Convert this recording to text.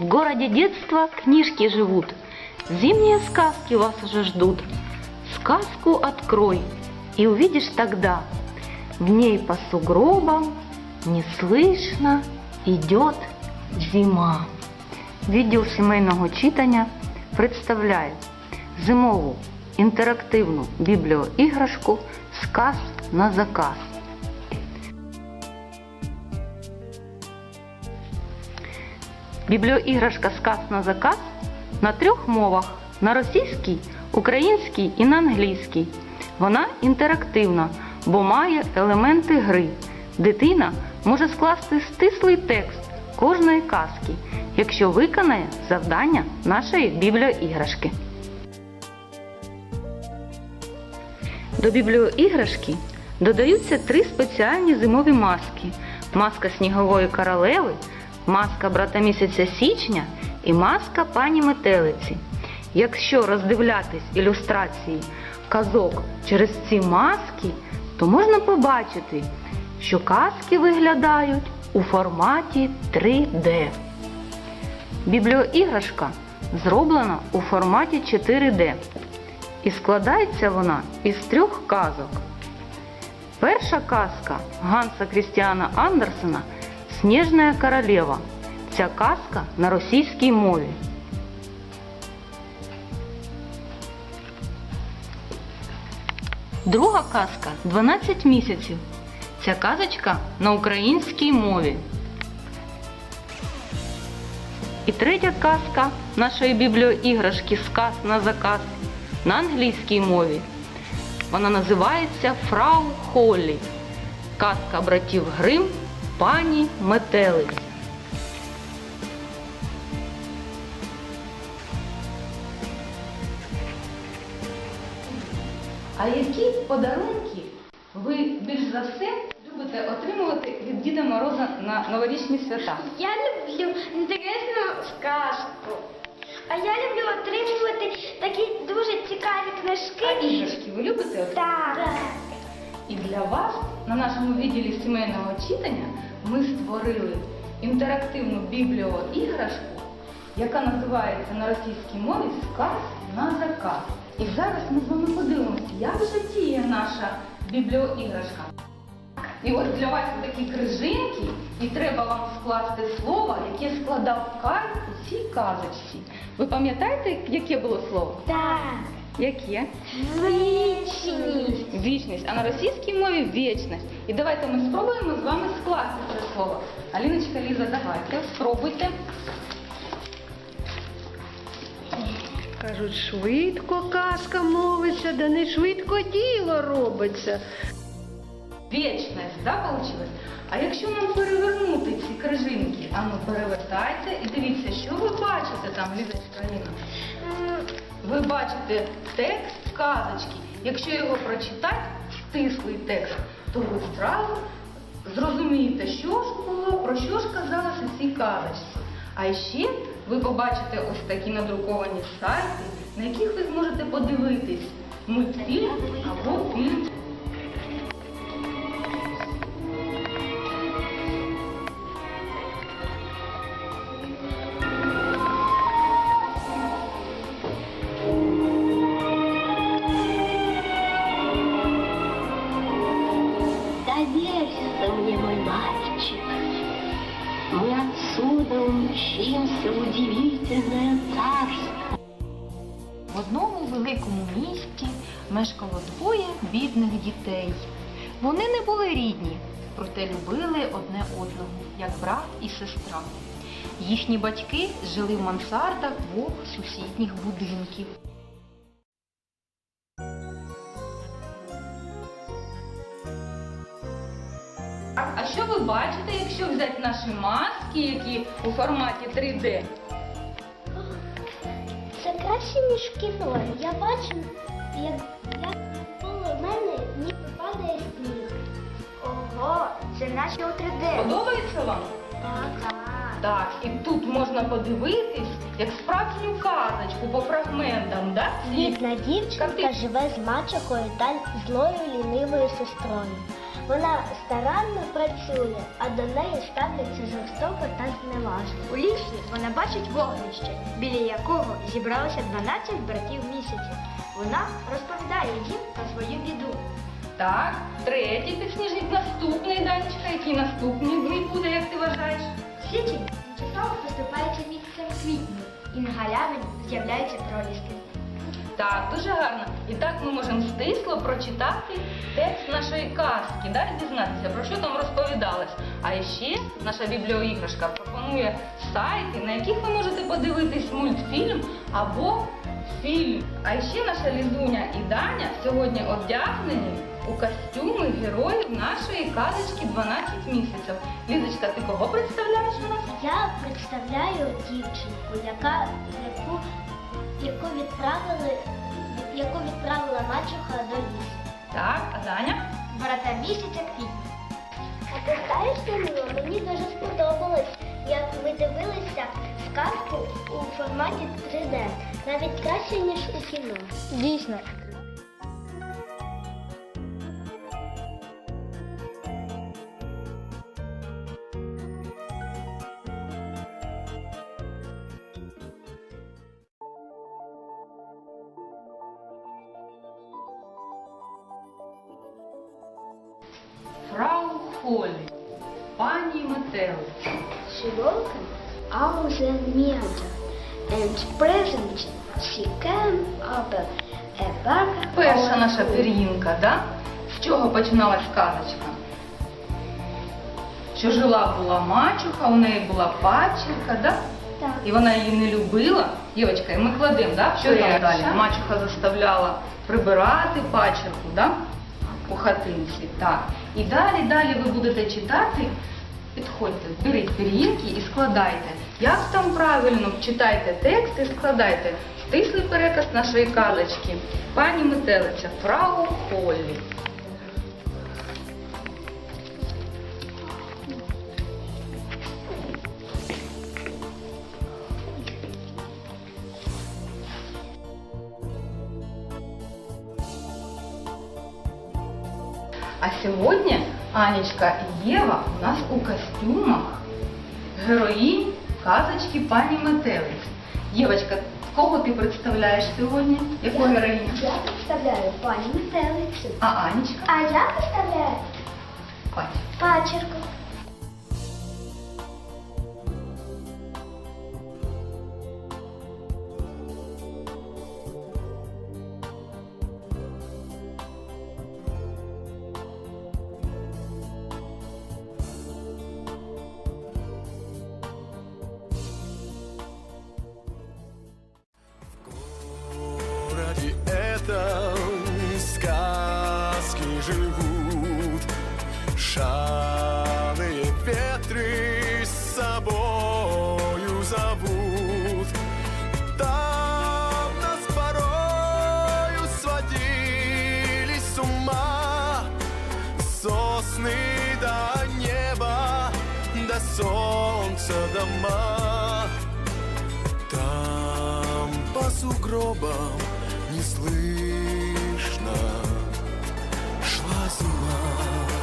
В городе детства книжки живут, Зимние сказки вас уже ждут. Сказку открой, и увидишь тогда, В ней по сугробам неслышно идет зима. Відділ сімейного читання представляє зимову інтерактивну бібліоіграшку Сказ на заказ. Бібліоіграшка Сказ на заказ на трьох мовах на російській, українській і на англійській. Вона інтерактивна, бо має елементи гри. Дитина може скласти стислий текст кожної казки, якщо виконає завдання нашої бібліоіграшки. До бібліоіграшки додаються три спеціальні зимові маски: маска снігової королеви, маска брата місяця січня і маска пані метелиці. Якщо роздивлятись ілюстрації казок через ці маски, то можна побачити, що казки виглядають у форматі 3D. Бібліоіграшка зроблена у форматі 4D. І складається вона із трьох казок. Перша казка Ганса Крістіана Андерсена Снежна королева. Ця казка на російській мові. Друга казка 12 місяців. Ця казочка на українській мові. І третя казка нашої бібліоіграшки Сказ на заказ на англійській мові. Вона називається Фрау Холлі. Казка братів Грим Пані Метелиць. А які подарунки ви більш за все любите отримувати від Діда Мороза на новорічні свята? Я люблю інтересну сказку. А я люблю отримувати такі дуже цікаві А книжки. іграшки ви любите отримувати? Так. І для вас на нашому відділі сімейного читання ми створили інтерактивну бібліоіграшку, яка називається на російській мові Сказ на заказ. І зараз ми з вами подивимося, як же діє наша бібліоіграшка. І от для вас такі крижинки, і треба вам скласти слово, яке складав Кай у цій казочці. Ви пам'ятаєте, яке було слово? Так. Яке? Вічність. Вічність, а на російській мові вічність. І давайте ми спробуємо з вами скласти це слово. Аліночка, Ліза, давайте, спробуйте. Кажуть, швидко казка мовиться, да не швидко діло робиться. Вічність, да, вийшло? А якщо нам перевернути ці крижинки, а ну перевертайте і дивіться, що ви бачите там, Лізочка, Аліна? Ви бачите текст казочки. Якщо його прочитати, стислий текст, то ви зразу зрозумієте, що ж було, про що ж казалося цій казочці. А ще ви побачите ось такі надруковані сайти, на яких ви зможете подивитись мультфільм або фільм. Отсюда удивительне царство. В одному великому місті мешкало двоє бідних дітей. Вони не були рідні, проте любили одне одного, як брат і сестра. Їхні батьки жили в мансардах двох сусідніх будинків. А що ви бачите, якщо взяти наші маски, які у форматі 3D? Це краще, ніж в кіно. Я бачу, як, як коло мене ніби падає сніг. Ого, це наче у 3D. Подобається вам? Так, так. І тут можна подивитись, як справжню казочку по фрагментам, да? Бідна дівчинка живе з мачехою та злою лінивою сестрою. Вона старанно працює, а до неї ставляться жорстоко та зневажно. У лісі вона бачить вогнище, біля якого зібралося 12 братів місяця. Вона розповідає їм про свою біду. Так, третій підсніжник наступний, Данечка. Який наступний дні буде, як ти вважаєш? Січень тимчасово поступається місяцем квітню, і на галявині з'являються проліски. Так, дуже гарно. І так ми можемо стисло прочитати текст нашої казки, да, дізнатися, про що там розповідалось. А ще наша бібліоіграшка пропонує сайти, на яких ви можете подивитись мультфільм або фільм. А ще наша Лізуня і Даня сьогодні одягнені у костюми героїв нашої казочки 12 місяців. Лізочка, ти кого представляєш у нас? Я представляю дівчинку, яка яку, яку відправили яку відправила мачуха до лісу. Так, а Даня? Брата місяця квітня. А ти знаєш, Данило, мені дуже сподобалось, як ви дивилися сказку у форматі 3D. Навіть краще, ніж у кіно. Дійсно. Холлі, пані Метелиця. She welcomed all the meadow, and presently she came up a bark Перша наша пір'їнка, да? З чого починалась казочка? Що жила була мачуха, у неї була пачерка, да? Так. І вона її не любила. Дівочка, і ми кладемо, да? Що там далі? Мачуха заставляла прибирати пачерку, да? У хатинці. Так. І далі, далі ви будете читати. Підходьте, беріть пір'їнки і складайте. Як там правильно читайте текст і складайте. Стислий переказ нашої казочки. Пані метелиця, фрау Холлі. А сьогодні Анечка і Єва у нас у костюмах героїнь казочки пані Метелиць. Євочка, кого ти представляєш сьогодні? Яку героїню? Я представляю пані метелицю. А Анечка? А я представляю пачерку. Солнца дома. Там по сугробам не слышно шла зима.